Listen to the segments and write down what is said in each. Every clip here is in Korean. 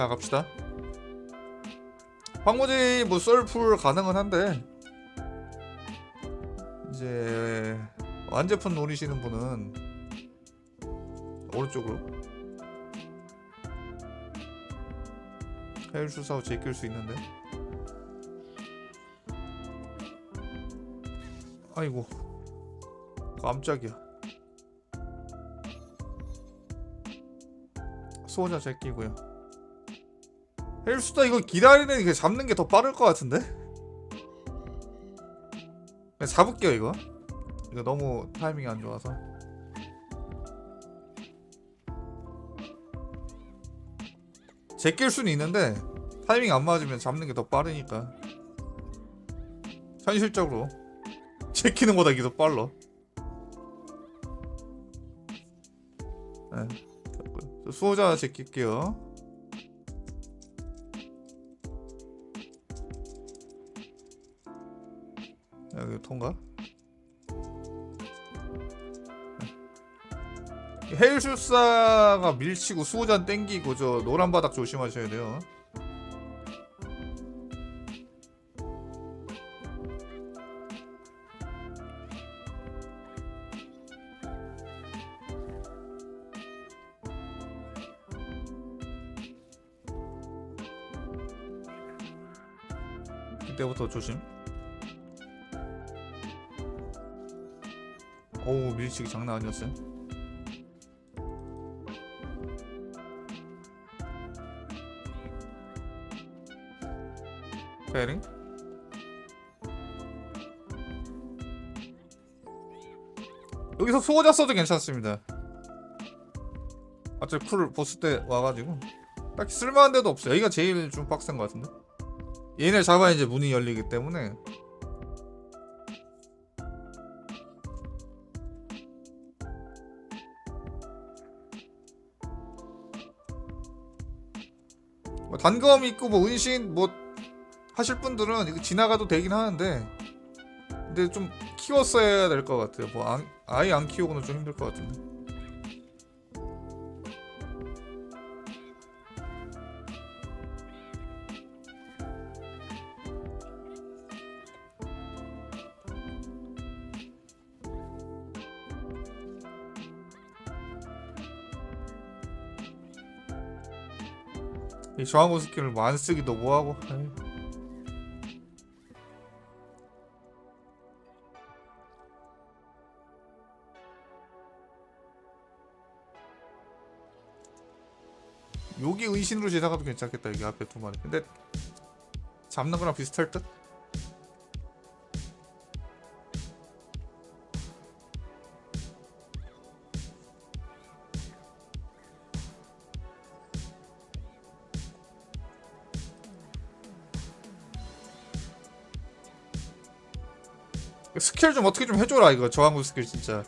자 갑시다. 황무지 뭐 썰풀 가능은 한데 이제 완제품 노리시는 분은 오른쪽으로 헬수사고 제낄 수 있는데. 아이고 깜짝이야. 수호자 제끼고요 헬수다 이거 기다리는 게 잡는 게 더 빠를 것 같은데? 그냥 잡을게요 이거. 이거 너무 타이밍이 안 좋아서. 제낄 수는 있는데 타이밍 안 맞으면 잡는 게 더 빠르니까. 현실적으로. 제끼는 거다 이게 더 빨라. 네, 수호자 제낄게요 통과 헤일술사가 밀치고 수호자는 땡기고 저 노란 바닥 조심하셔야 돼요. 이때부터 조심. 어우 밀치기 장난 아니었어요. 페링 여기서 수호자 써도 괜찮습니다. 어차피 쿨 보스 때 와가지고. 딱히 쓸만한 데도 없어요. 여기가 제일 좀 빡센 것 같은데? 얘네 잡아야 이제 문이 열리기 때문에 단검 있고 뭐 은신 뭐 하실 분들은 이거 지나가도 되긴 하는데 근데 좀 키웠어야 될 것 같아요. 뭐 안, 아예 안 키우고는 좀 힘들 것 같은데. 저항고 스킬을 뭐 안 쓰기도 뭐하고. 여기 은신으로 제작하도 괜찮겠다 여기 앞에 두 마리 근데 잡는 거랑 비슷할 듯? 스킬 좀 어떻게 좀 해줘라 이거. 저항구 스킬 진짜.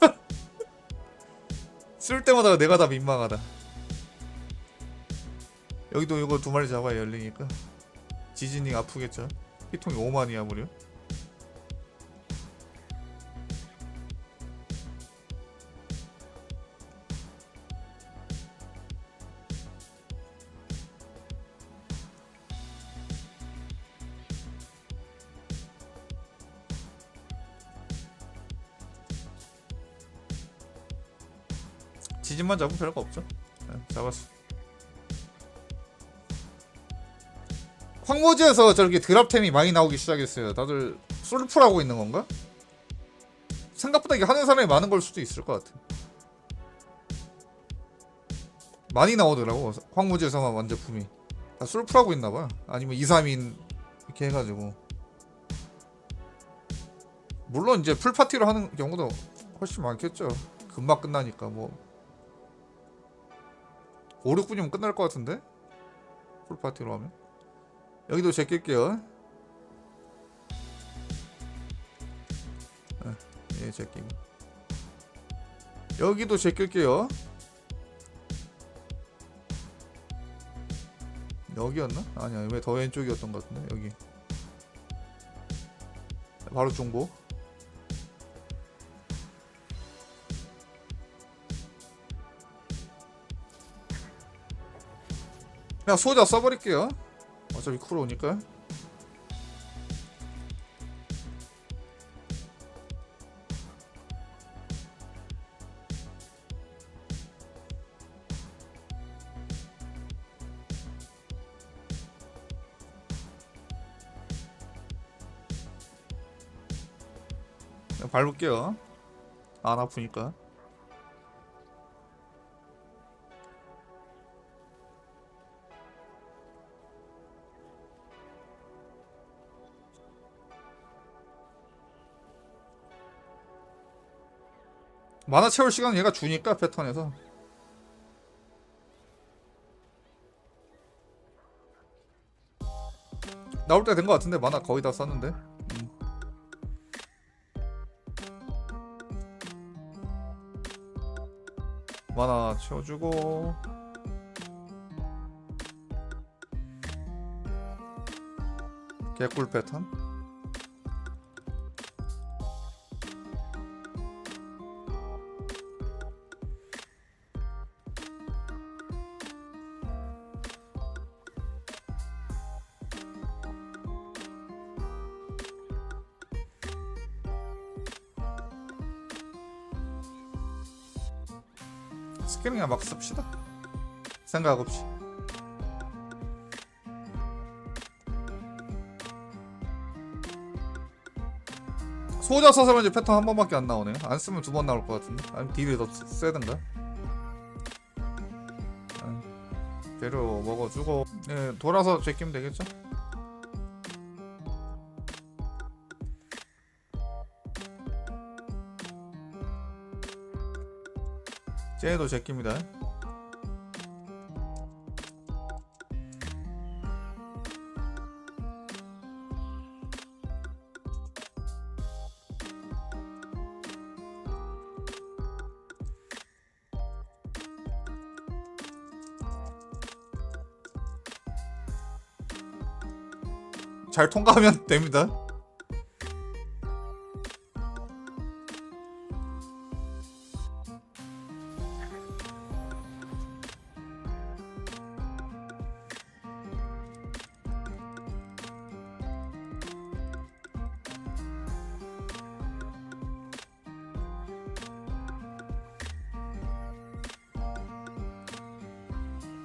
쓸 때마다 내가 다 민망하다. 여기도 이거 두 마리 잡아야 열리니까. 지진이 아프겠죠? 피통이 5만이야 무려 지진만 잡으면 별거 없죠 네, 잡았어 황무지에서 저렇게 드랍템이 많이 나오기 시작했어요. 다들 솔프라고 있는 건가? 생각보다 이게 하는 사람이 많은 걸 수도 있을 것 같아. 많이 나오더라고. 황무지에서만 완제품이. 다 솔프라고 있나봐. 아니면 2, 3인 이렇게 해가지고. 물론 이제 풀파티로 하는 경우도 훨씬 많겠죠. 금방 끝나니까 뭐. 5, 6분이면 끝날 것 같은데? 풀파티로 하면. 여기도 제낄게요. 아, 예, 제끼고. 여기도 제낄게요. 여기였나? 아니야, 왜 더 왼쪽이었던 것 같은데 여기. 바로 중보. 그냥 소자 써버릴게요. 어차피 쿨 오니까. 밟을게요. 안 아프니까 만화 채울 시간 얘가 주니까 패턴에서. 나올 때 된 것 같은데 만화 거의 다 썼는데. 음. 만화 채워주고. 개꿀 패턴 그냥 막 씁시다. 생각 없이 소자 써서 그런지 패턴 한 번밖에 안 나오네요. 안 쓰면 두 번 나올 것 같은데. 아니면 딜이 더 세든가? 아, 재료 먹어주고. 예, 돌아서 제끼면 되겠죠 쟤도 제끼입니다 잘 통과하면 됩니다.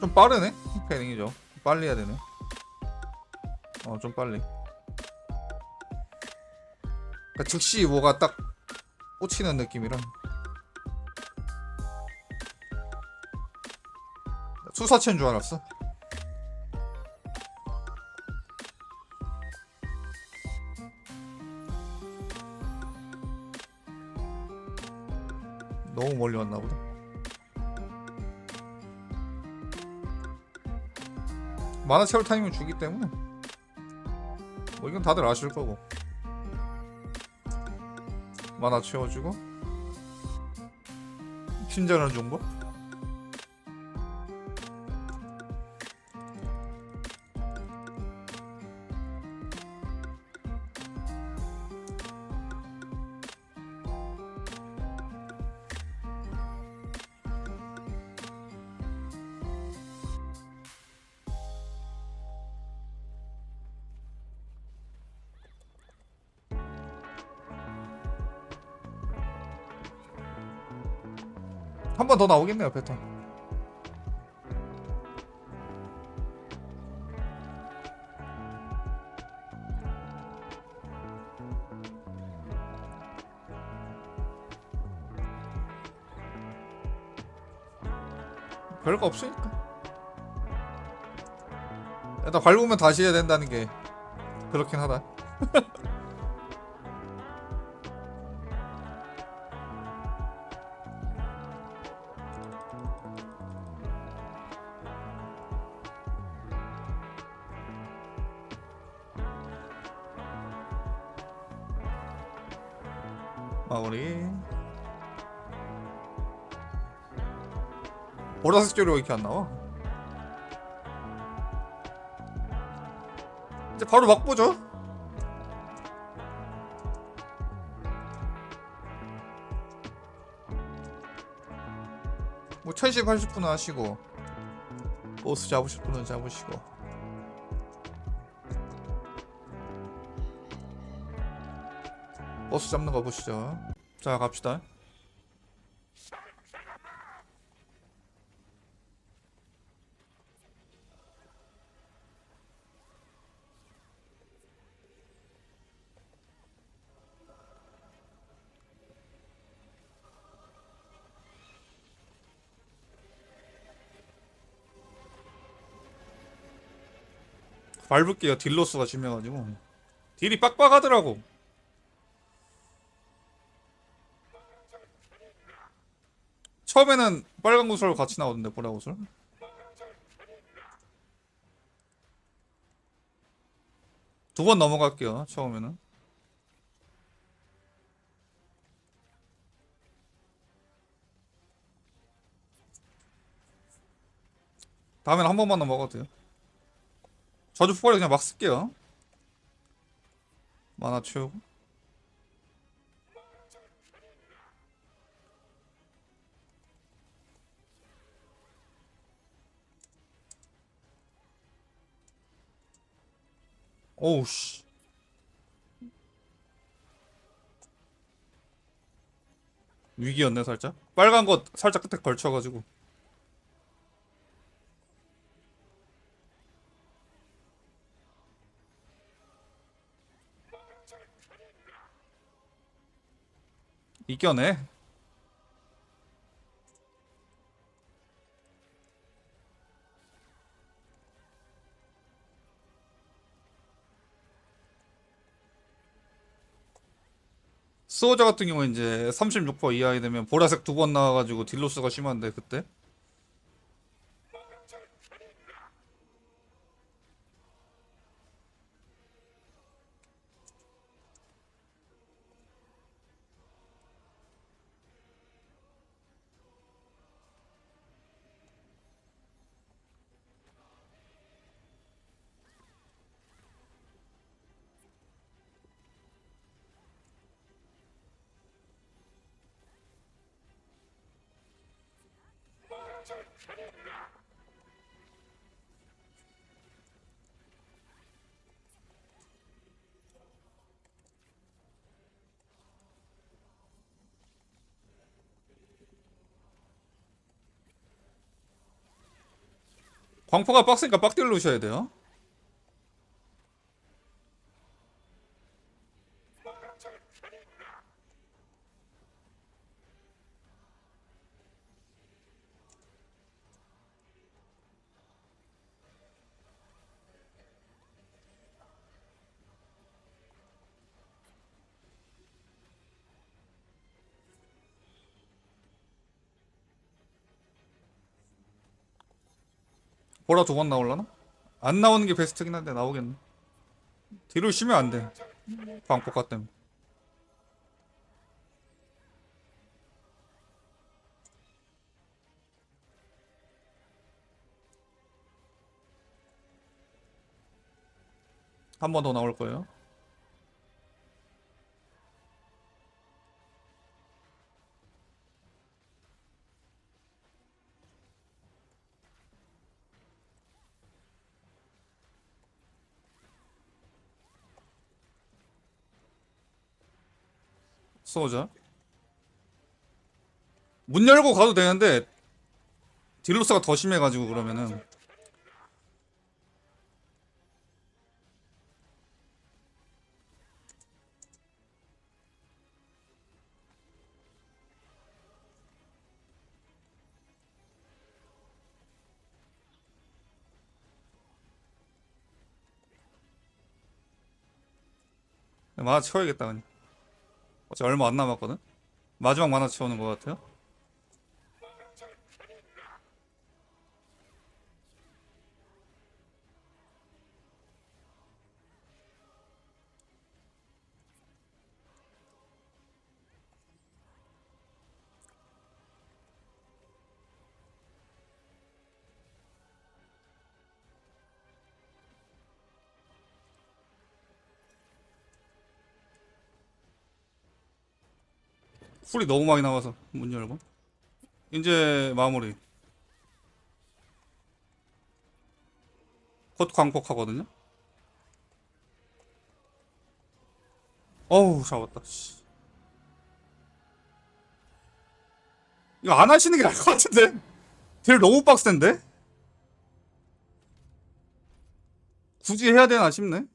좀 빠르네? 패닝이죠. 빨리 해야 되네. 어 좀 빨리. 그러니까 즉시 뭐가 딱 꽂히는 느낌이라 수사체인 줄 알았어. 너무 멀리 왔나 보다 만화 채울 타이밍을 주기 때문에. 뭐 이건 다들 아실 거고. 만화 채워주고. 친절한 정보 한 번 더 나오겠네요 패턴. 별거 없으니까. 일단 밟으면 다시 해야 된다는 게 그렇긴 하다 마무리. 보라색 재료가 이렇게 안 나와? 이제 바로 막 보죠. 뭐 1080분 하시고 보스 잡으실 분은 잡으시고 보스 잡는 거 보시죠. 자 갑시다. 밟을게요. 딜로스가 심해가지고. 딜이 빡빡하더라고 처음에는 빨간 구슬 같이 나오던데 보라 구슬? 두 번 넘어갈게요 처음에는. 다음에는 한 번만 넘어가도 돼요. 저주 폭발이 그냥 막 쓸게요. 만화 채우고 오우 씨. 위기였네 살짝. 빨간 거 살짝 끝에 걸쳐가지고. 이겨내 수호자 같은 경우 이제 36% 이하이 되면 보라색 두 번 나와가지고 딜로스가 심한데 그때 광포가 빡세니까 빡딜 놓으셔야 돼요 보라 두 번 나올라나? 안 나오는 게 베스트긴 한데 나오겠네. 뒤로 쉬면 안 돼. 광포가 때문에. 한 번 더 나올 거예요 수호자. 문 열고 가도 되는데 딜로스가 더 심해가지고 그러면은. 만화 채워야겠다 그냥 얼마 안 남았거든? 마지막 만화 채우는 것 같아요 풀이 너무 많이 나와서 문 열고 이제 마무리 곧 광폭하거든요. 어우 잡았다. 씨. 이거 안 하시는 게 나을 것 같은데? 딜 너무 빡센데? 굳이 해야 되나 싶네.